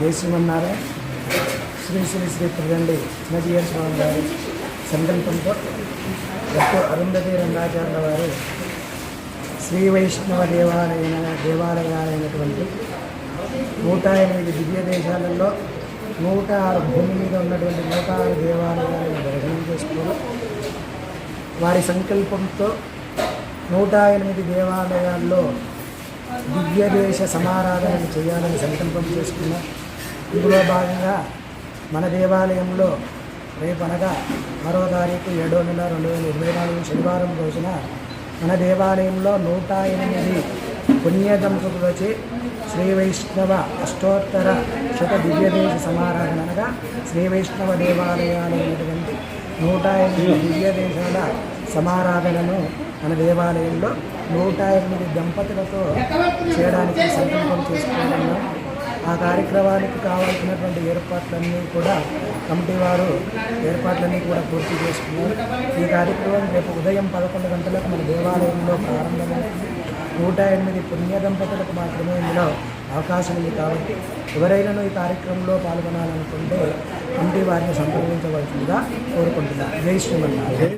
దేశమన్నారా శ్రీ శ్రీ శ్రీ ప్రదండి చిన్నజీయ స్వామి గారి సంకల్పంతో డాక్టర్ అరుంధతి రంగాచార్య వారు శ్రీ వైష్ణవ దేవాలయ దేవాలయాలైనటువంటి నూట ఎనిమిది దివ్య దేశాలలో నూట ఆరు భూమి మీద ఉన్నటువంటి నూట ఆరు దేవాలయాలను దర్శనం చేసుకుని వారి సంకల్పంతో నూట ఎనిమిది దేవాలయాల్లో దివ్య దేశ చేయాలని సంకల్పం చేసుకున్నారు. ఇందులో భాగంగా మన దేవాలయంలో రేపు అనగా మరో తారీఖు ఏడో నెల రెండు వేల ఇరవై నాలుగు శనివారం రోజున మన దేవాలయంలో నూట ఎనిమిది పుణ్య దంపతులచే శ్రీ వైష్ణవ అష్టోత్తర శత దివ్యదేశ సమారాధన అనగా శ్రీ వైష్ణవ దేవాలయాలైనటువంటి నూట ఎనిమిది దివ్య దేశాల సమారాధనను మన దేవాలయంలో నూట ఎనిమిది దంపతులతో చేయడానికి సంకల్పం చేసుకుంటున్నాం ఆ కార్యక్రమానికి కావాల్సినటువంటి ఏర్పాట్లన్నీ కూడా కమిటీ వారు ఏర్పాట్లన్నీ కూడా పూర్తి చేసుకున్నారు. ఈ కార్యక్రమం రేపు ఉదయం పదకొండు గంటలకు మన దేవాలయంలో ప్రారంభమైంది నూట ఎనిమిది పుణ్య దంపతులకు మాత్రమే ఇందులో అవకాశం ఉంది కాబట్టి ఎవరైనా ఈ కార్యక్రమంలో పాల్గొనాలనుకుంటే కమిటీ వారిని సంప్రదించవలసిందిగా కోరుకుంటున్నాను. జై శ్రీమన్నారాయణ.